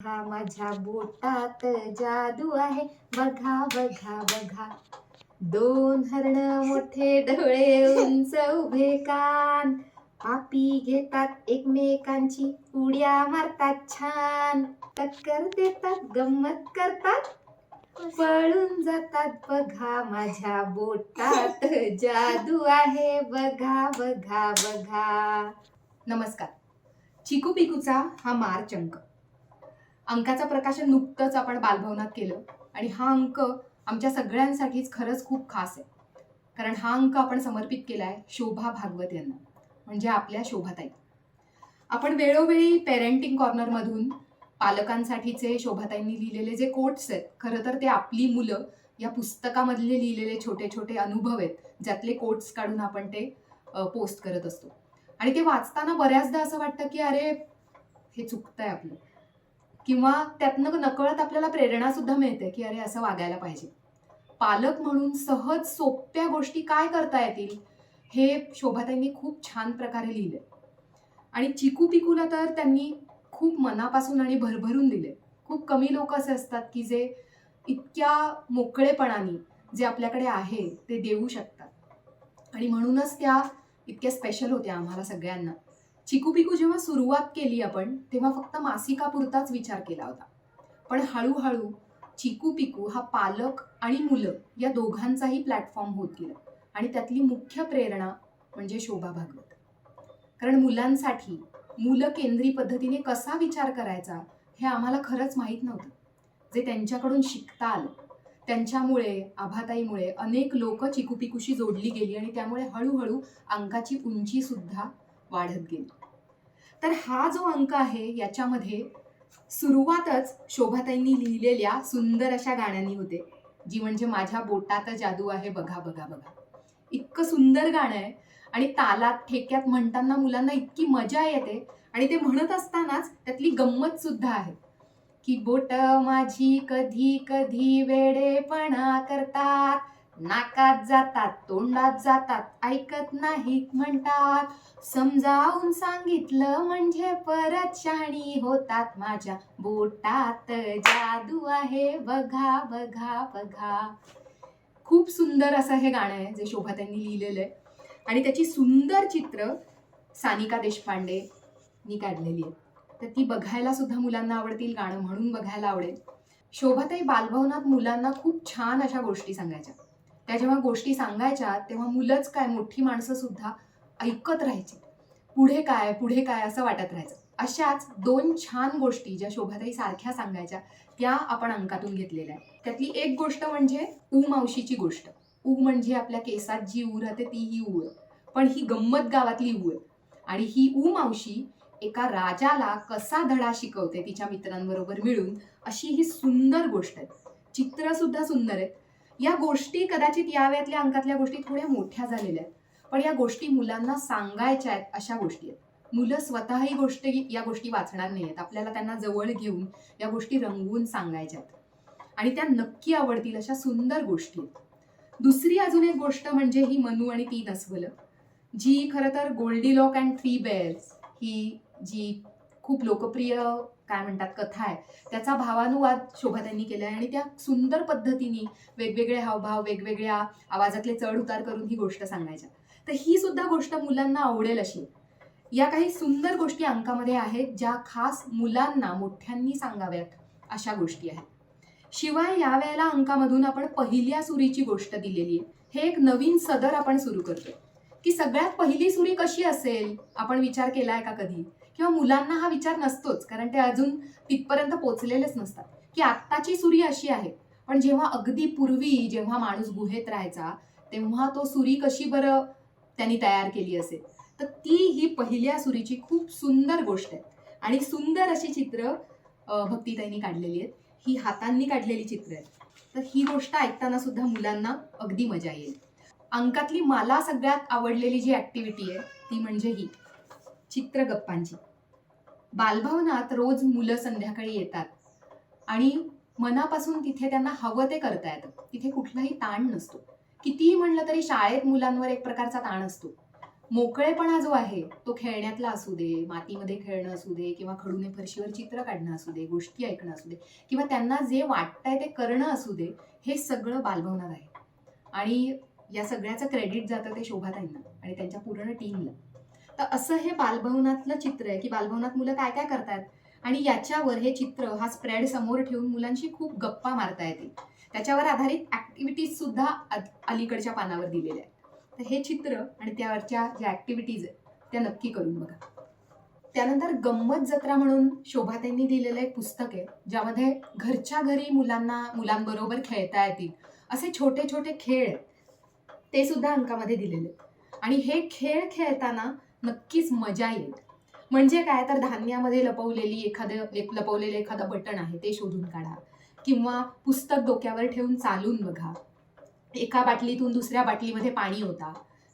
हा माझ्या बोटात जादू आहे. बघा बघा बघा. दोन हरण मोठे डोळे उंच उभे कान. पापी घेतात एकमेकांची उड्या मारतात छान. टक्कर देतात गंमत करतात. पळून जातात बघा माझ्या बोटात जादू आहे. बघा बघा बघा. नमस्कार. चिकू पिकूचा हा मार्च अंक अंकाचं प्रकाशन नुकतंच आपण बालभवनात केलं. आणि हा अंक आमच्या सगळ्यांसाठीच खरंच खूप खास आहे. कारण हा अंक आपण समर्पित केला आहे शोभा भागवत यांना. म्हणजे आपल्या शोभाताई. आपण वेळोवेळी पेरेंटिंग कॉर्नरमधून पालकांसाठीचे शोभाताईंनी लिहिलेले जे कोट्स आहेत खरं तर ते आपली मुलं या पुस्तकामधले लिहिलेले छोटे छोटे अनुभव आहेत ज्यातले कोट्स काढून आपण ते पोस्ट करत असतो. आणि ते वाचताना बऱ्याचदा असं वाटतं की अरे हे चुकतंय आपलं. किंवा त्यातनं नकळत आपल्याला प्रेरणा सुद्धा मिळते की अरे असं वागायला पाहिजे. पालक म्हणून सहज सोप्या गोष्टी काय करता येतील हे शोभाताईंनी खूप छान प्रकारे लिहिले. आणि चिकू पिकूला तर त्यांनी खूप मनापासून आणि भरभरून दिले. खूप कमी लोक असे असतात की जे इतक्या मोकळेपणाने जे आपल्याकडे आहे ते देऊ शकतात. आणि म्हणूनच त्या इतक्या स्पेशल होत्या आम्हाला सगळ्यांना. चिकू पिकू जेव्हा सुरुवात केली आपण तेव्हा फक्त मासिकापुरताच विचार केला होता. पण हळूहळू चिकू पिकू हा पालक आणि मुलं या दोघांचाही प्लॅटफॉर्म होत गेला आणि त्यातली मुख्य प्रेरणा म्हणजे शोभा भागवत. कारण मुलांसाठी मुलं केंद्री पद्धतीने कसा विचार करायचा हे आम्हाला खरंच माहीत नव्हतं. जे त्यांच्याकडून शिकता आलं त्यांच्यामुळे आभाताईमुळे अनेक लोक चिकूपिकूशी जोडली गेली आणि त्यामुळे हळूहळू अंकाची उंची सुद्धा वाढत गेली. तर हा जो अंक आहे याच्यामध्ये सुरुवातच शोभाताईंनी लिहिलेल्या सुंदर अशा गाण्यांनी होते. जी म्हणजे माझ्या बोटात जादू आहे बघा बघा बघा. इतकं सुंदर गाणं आहे आणि तालात ठेक्यात म्हणताना मुलांना इतकी मजा येते आणि ते म्हणत असतानाच त्यातली गंमत सुद्धा आहे. की बोट माझी कधी कधी वेडेपणा करतात. नाकात जातात तोंडात जातात ऐकत नाहीत म्हणतात. समजावून सांगितलं म्हणजे परत शाणी होतात माझ्या. बोटात जादू आहे बघा बघा बघा. खूप सुंदर असं हे गाणं आहे जे शोभा त्यांनी लिहिलेलं आहे. आणि त्याची सुंदर चित्र सानिका देशपांडे नी काढलेली आहे. तर ती बघायला सुद्धा मुलांना आवडतील गाणं म्हणून बघायला आवडेल. शोभाताई बालभवनात मुलांना खूप छान अशा गोष्टी सांगायच्या. त्या जेव्हा गोष्टी सांगायच्या तेव्हा मुलंच काय मोठी माणसं सुद्धा ऐकत राहायची. पुढे काय पुढे काय असं वाटत राहायचं. अशाच दोन छान गोष्टी ज्या शोभाताई सारख्या सांगायच्या त्या आपण अंकातून घेतलेल्या आहेत. त्यातली एक गोष्ट म्हणजे ऊ मावशीची गोष्ट. ऊ म्हणजे आपल्या केसात जी ऊ राहते ती ही ऊ आहे पण ही गंमत गावातली ऊ आहे आणि ही ऊ मावशी एका राजाला कसा धडा शिकवते तिच्या मित्रांबरोबर मिळून अशी ही सुंदर गोष्ट आहे चित्र सुद्धा सुंदर आहेत. या गोष्टी कदाचित या वयातल्या अंकातल्या गोष्टी थोड्या मोठ्या झालेल्या आहेत. पण या गोष्टी मुलांना सांगायच्या आहेत अशा गोष्टी आहेत. मुलं स्वतःही गोष्टी या गोष्टी वाचणार नाही आहेत आपल्याला त्यांना जवळ घेऊन या गोष्टी रंगवून सांगायच्या आहेत. आणि त्या नक्की आवडतील अशा सुंदर गोष्टी आहेत. दुसरी अजून एक गोष्ट म्हणजे ही मनू आणि ती नसवलं. जी खरं तर Goldilocks and three bears ही जी खूप लोकप्रिय काय म्हणतात कथा आहे. त्याचा भावानुवाद शोभा त्यांनी केला आहे आणि त्या सुंदर पद्धतीने वेगवेगळे हावभाव वेगवेगळ्या आवाजातले चढ उतार करून ही गोष्ट सांगायच्या. तर ही सुद्धा गोष्ट मुलांना आवडेल अशी. या काही सुंदर गोष्टी अंकामध्ये आहेत ज्या खास मुलांना मोठ्यांनी सांगाव्यात अशा गोष्टी आहेत. शिवाय या वेळेला अंकामधून आपण पहिल्या सुरीची गोष्ट दिलेली आहे. हे एक नवीन सदर आपण सुरू करतोय. की सगळ्यात पहिली सुरी कशी असेल? आपण विचार केलाय का कधी? किंवा मुलांना हा विचार नसतोच कारण ते अजून तिथपर्यंत पोचलेलेच नसतात. की आत्ताची सुरी अशी आहे पण जेव्हा अगदी पूर्वी जेव्हा माणूस गुहेत राहायचा तेव्हा तो सुरी कशी बरं त्यांनी तयार केली असेल? तर ती ही पहिल्या सुरीची खूप सुंदर गोष्ट आहे. आणि सुंदर अशी चित्र भक्तीताईंनी काढलेली आहेत. ही हातांनी काढलेली चित्र आहेत. तर ही गोष्ट ऐकताना सुद्धा मुलांना अगदी मजा येईल. अंकातली मला सगळ्यात आवडलेली जी ॲक्टिव्हिटी आहे ती म्हणजे ही. चित्रगप्पांची बालभवनात रोज मुलं संध्याकाळी येतात. आणि मनापासून तिथे त्यांना हवं ते करता येतं. तिथे कुठलाही ताण नसतो. कितीही म्हणलं तरी शाळेत मुलांवर एक प्रकारचा ताण असतो. मोकळेपणा जो आहे तो खेळण्यातला असू दे मातीमध्ये खेळणं असू दे किंवा खडूने फरशीवर चित्र काढणं असू दे गोष्टी ऐकणं असू दे किंवा त्यांना जे वाटतंय ते करणं असू दे हे सगळं बालभवनात आहे. आणि या सगळ्याचं क्रेडिट जातं ते शोभाताईंना आणि त्यांच्या पूर्ण टीमला तर असं हे बालभवनातलं चित्र आहे की बालभवनात मुलं काय काय करतात आणि याच्यावर हे चित्र हा स्प्रेड समोर ठेवून मुलांशी खूप गप्पा मारता येतील. त्याच्यावर आधारित ऍक्टिव्हिटीज सुद्धा अलीकडच्या पानावर दिलेल्या आहेत. तर हे चित्र आणि त्यावरच्या ज्या ऍक्टिव्हिटीज आहेत त्या नक्की करून बघा. त्यानंतर गंमत जत्रा म्हणून शोभाताईंनी दिलेलं एक पुस्तक आहे ज्यामध्ये घरच्या घरी मुलांना मुलांबरोबर खेळता येतील असे छोटे छोटे खेळ ते सुद्धा अंकामध्ये दिलेले आणि हे खेळ खेळताना नक्कीच मजा येईल. म्हणजे काय? तर धान्यामध्ये लपवलेली एखादं एक लपवलेलं एखादं बटन आहे ते शोधून काढा. किंवा पुस्तक डोक्यावर ठेवून चालून बघा. एका बाटलीतून दुसऱ्या बाटलीमध्ये पाणी होता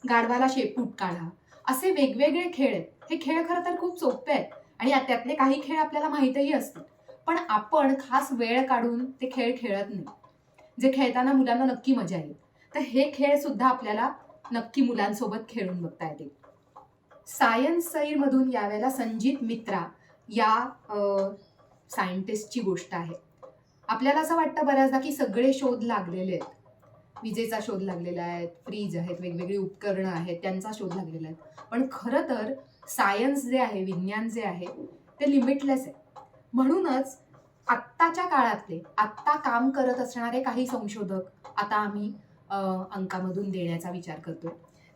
गाढवाला शेपूट काढा. असे वेगवेगळे खेळ आहेत. हे खेळ खरं तर खूप सोपे आहेत. आणि त्यातले काही खेळ आपल्याला माहीतही असतील. पण आपण खास वेळ काढून ते खेळ खेळत नाही. जे खेळताना मुलांना नक्की मजा येईल. तर हे खेळ सुद्धा आपल्याला नक्की मुलांसोबत खेळून बघता येतील. सायन्स सैरमधून यावेळेला संजित मित्रा या सायंटिस्टची गोष्ट आहे. आपल्याला असं वाटतं बऱ्याचदा की सगळे शोध लागलेले आहेत. विजेचा शोध लागलेला आहे फ्रीज आहेत वेगवेगळी उपकरणं आहेत त्यांचा शोध लागलेला आहे. पण खरं तर सायन्स जे आहे विज्ञान जे आहे ते लिमिटलेस आहे. म्हणूनच आत्ताच्या काळातले आत्ता काम करत असणारे काही संशोधक आता आम्ही अंकामधून देण्याचा विचार करतो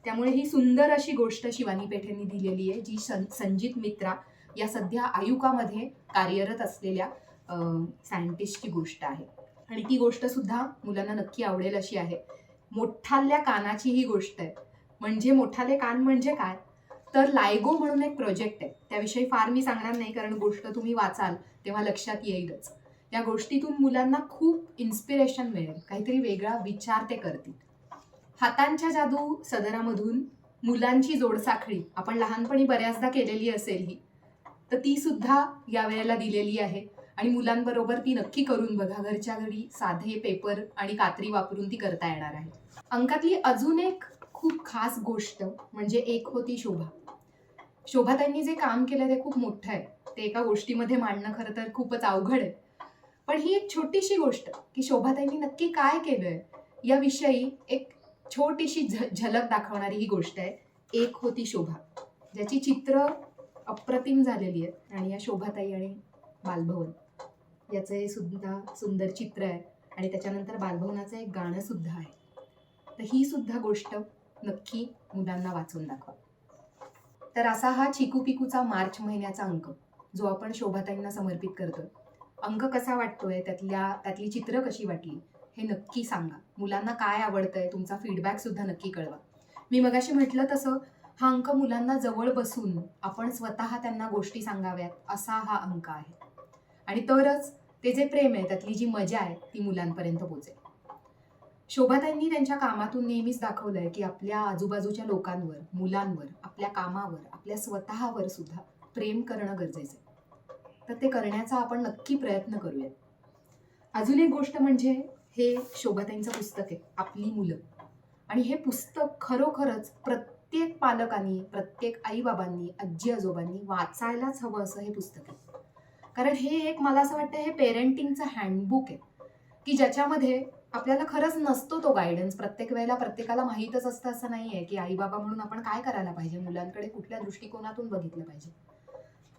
त्यामुळे ही सुंदर अशी गोष्ट शिवानी पेठेंनी दिलेली आहे जी सं संजित मित्रा या सध्या आयुकामध्ये कार्यरत असलेल्या सायंटिस्टची गोष्ट आहे. आणि ती गोष्ट सुद्धा मुलांना नक्की आवडेल अशी आहे. मोठाल्या कानाची ही गोष्ट आहे. म्हणजे मोठाले कान म्हणजे काय? तर लायगो म्हणून एक प्रोजेक्ट आहे. त्याविषयी फार मी सांगणार नाही कारण गोष्ट तुम्ही वाचाल तेव्हा लक्षात येईलच. या गोष्टीतून मुलांना खूप इन्स्पिरेशन मिळेल. काहीतरी वेगळा विचार ते करतील. हातांच्या जादू सदरामधून मुलांची जोडसाखळी आपण लहानपणी बऱ्याचदा केलेली असेल ही. तर ती सुद्धा या वेळेला दिलेली आहे. आणि मुलांबरोबर ती नक्की करून बघा. घरच्या घरी साधे पेपर आणि कात्री वापरून ती करता येणार आहे. अंकातली अजून एक खूप खास गोष्ट म्हणजे एक होती शोभा. शोभा त्यांनी जे काम केलं ते खूप मोठं आहे. ते एका गोष्टीमध्ये मांडणं खरं तर खूपच अवघड आहे. पण ही एक छोटीशी गोष्ट की शोभाताईंनी नक्की काय केलंय याविषयी एक छोटीशी झ झलक दाखवणारी ही गोष्ट आहे. एक होती शोभा. ज्याची चित्र अप्रतिम झालेली आहेत. आणि या शोभाताई आणि बालभवन याचं हे सुद्धा सुंदर चित्र आहे. आणि त्याच्यानंतर बालभवनाचं एक गाणं सुद्धा आहे. तर ही सुद्धा गोष्ट नक्की मुलांना वाचून दाखवा. तर असा हा चिकू पिकूचा मार्च महिन्याचा अंक जो आपण शोभाताईंना समर्पित करतो अंक कसा वाटतोय? त्यातल्या त्यातली चित्र कशी वाटली? हे नक्की सांगा. मुलांना काय आवडतंय तुमचा फीडबॅक सुद्धा नक्की कळवा. मी मगाशी म्हटलं तसं हा अंक मुलांना जवळ बसून आपण स्वतः त्यांना गोष्टी सांगाव्यात असा हा अंक आहे. आणि तरच ते जे प्रेम आहे त्यातली जी मजा आहे ती मुलांपर्यंत पोचेल. शोभाताईंनी त्यांच्या कामातून नेहमीच दाखवलंय की आपल्या आजूबाजूच्या लोकांवर मुलांवर आपल्या कामावर आपल्या स्वतःवर सुद्धा प्रेम करणं गरजेचं आहे. तर ते करण्याचा आपण नक्की प्रयत्न करूयात. अजून एक गोष्ट म्हणजे हे शोभाताईंचं पुस्तक आहे आपली मुलं. आणि हे पुस्तक खरोखरच प्रत्येक पालकांनी प्रत्येक आईबाबांनी आजी आजोबांनी वाचायलाच हवं असं हे पुस्तक आहे. कारण हे एक मला असं वाटतं हे पेरेंटिंगचं हँडबुक आहे की ज्याच्यामध्ये आपल्याला खरंच नसतो तो गायडन्स प्रत्येक वेळेला प्रत्येकाला माहीतच असतं असं नाही आहे की आई बाबा म्हणून आपण काय करायला पाहिजे? मुलांकडे कुठल्या दृष्टिकोनातून बघितलं पाहिजे?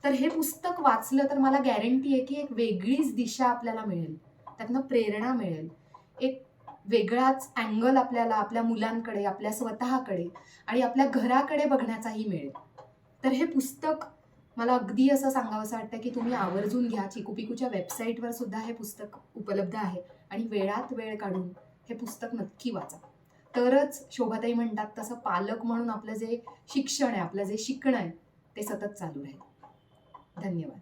तर हे पुस्तक वाचलं तर मला गॅरंटी आहे की एक वेगळीच दिशा आपल्याला मिळेल. त्यातनं प्रेरणा मिळेल. एक वेगळाच अँगल आपल्याला आपल्या मुलांकडे आपल्या स्वतःकडे आणि आपल्या घराकडे बघण्याचाही मिळेल. तर हे पुस्तक मला अगदी असं सांगावंसं वाटतं की तुम्ही आवर्जून घ्या. चिकूपिकूच्या वेबसाईटवर सुद्धा हे पुस्तक उपलब्ध आहे आणि वेळात वेळ काढून हे पुस्तक नक्की वाचा. तरच शोभाताई म्हणतात तसं पालक म्हणून आपलं जे शिक्षण आहे आपलं जे शिकणं आहे ते सतत चालू राहील. धन्यवाद.